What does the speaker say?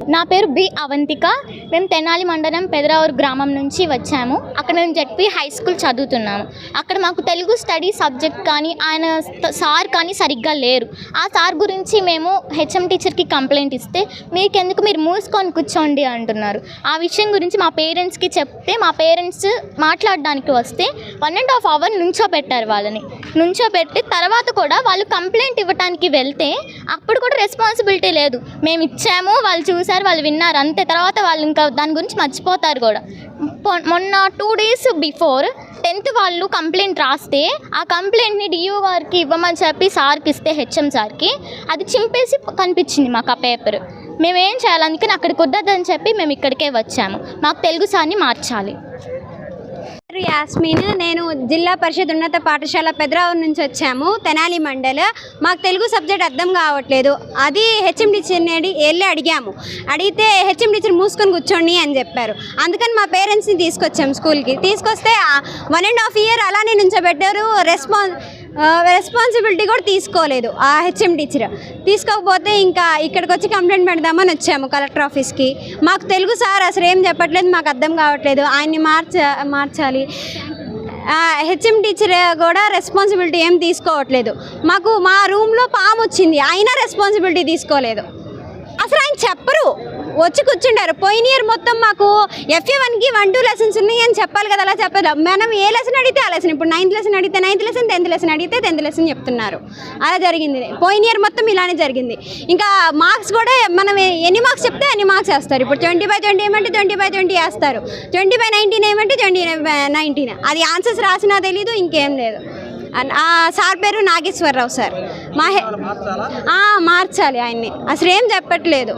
నా పేరు బి అవంతిక. మేము తెనాలి మండలం పెదరావూరు గ్రామం నుంచి వచ్చాము. అక్కడ మేము జడ్పీ హై స్కూల్ చదువుతున్నాము. అక్కడ మాకు తెలుగు స్టడీ సబ్జెక్ట్ కానీ ఆయన సార్ కానీ సరిగ్గా లేరు. ఆ సార్ గురించి మేము హెచ్ఎం టీచర్కి కంప్లైంట్ ఇస్తే మీకెందుకు మీరు మూసుకొని కూర్చోండి అంటున్నారు. ఆ విషయం గురించి మా పేరెంట్స్కి చెప్తే మా పేరెంట్స్ మాట్లాడడానికి వస్తే వన్ అండ్ హాఫ్ అవర్ నుంచో పెట్టారు వాళ్ళని. నుంచోబెట్టి తర్వాత కూడా వాళ్ళు కంప్లైంట్ ఇవ్వడానికి వెళ్తే అప్పుడు కూడా రెస్పాన్సిబిలిటీ లేదు. మేము ఇచ్చాము వాళ్ళు చూసి ఒకసారి వాళ్ళు విన్నారు. అంతే తర్వాత వాళ్ళు ఇంకా దాని గురించి మర్చిపోతారు కూడా. మొన్న టూ డేస్ బిఫోర్ టెన్త్ వాళ్ళు కంప్లైంట్ రాస్తే ఆ కంప్లైంట్ని డియూ గారికి ఇవ్వమని చెప్పి సార్కి ఇస్తే హెచ్ఎం సార్కి అది చింపేసి కనిపించింది మాకు ఆ పేపర్ మేము ఏం చేయాలి అందుకని అక్కడికి వద్దని చెప్పి మేము ఇక్కడికే వచ్చాము. మాకు తెలుగు సార్ని మార్చాలి. పేరు యాస్మిన్ నేను జిల్లా పరిషత్ ఉన్నత పాఠశాల పెదరావు నుంచి వచ్చాము తెనాలి మండల్. మాకు తెలుగు సబ్జెక్ట్ అర్థం కావట్లేదు. అది హెచ్ఎం టీచర్ని అడి వెళ్ళి అడిగాము. అడిగితే హెచ్ఎం టీచర్ మూసుకొని కూర్చోండి అని చెప్పారు. అందుకని మా పేరెంట్స్ని తీసుకొచ్చాము స్కూల్కి. తీసుకొస్తే వన్ అండ్ హాఫ్ ఇయర్ అలానే నుంచోబెట్టారు. రెస్పాన్స్ రెస్పాన్సిబిలిటీ కూడా తీసుకోలేదు ఆ హెచ్ఎం టీచర్ తీసుకోకపోతే ఇంకా ఇక్కడికి వచ్చి కంప్లైంట్ పెడదామని వచ్చాము కలెక్టర్ ఆఫీస్కి మాకు తెలుగు సార్ అసలు ఏం చెప్పట్లేదు మాకు అర్థం కావట్లేదు. ఆయన్ని మార్చ మార్చాలి. హెచ్ఎం టీచర్ కూడా రెస్పాన్సిబిలిటీ ఏం తీసుకోవట్లేదు. మాకు మా రూమ్లో పాము వచ్చింది అయినా రెస్పాన్సిబిలిటీ తీసుకోలేదు. చెప్పరు. వచ్చి కూర్చుంటారు. పోయిన ఇయర్ మొత్తం మాకు ఎఫ్ఏ వన్కి వన్ టూ లెసన్స్ ఉన్నాయి అని చెప్పాలి కదా అలా చెప్పదు మనం ఏ లెసన్ అడిగితే ఆ లెసన్ ఇప్పుడు నైన్త్ లెసన్ అడిగితే నైన్త్ లెసన్ టెన్త్ లెసన్ అడిగితే టెన్త్ లెసన్ చెప్తున్నారు. అలా జరిగింది. పోయిన ఇయర్ మొత్తం ఇలానే జరిగింది. ఇంకా మార్క్స్ కూడా మనం ఎన్ని మార్క్స్ చెప్తే అన్ని మార్క్స్ వేస్తారు. ఇప్పుడు ట్వంటీ బై ట్వంటీ ఏమంటే ట్వంటీ బై ట్వంటీ వేస్తారు. ట్వంటీ బై నైన్టీన్ ఏమంటే ట్వంటీ నైన్టీన్ అది ఆన్సర్స్ రాసినా తెలీదు ఇంకేం లేదు. సార్ పేరు నాగేశ్వరరావు సార్. మా మార్చాలి ఆయన్ని. అసలు ఏం చెప్పట్లేదు.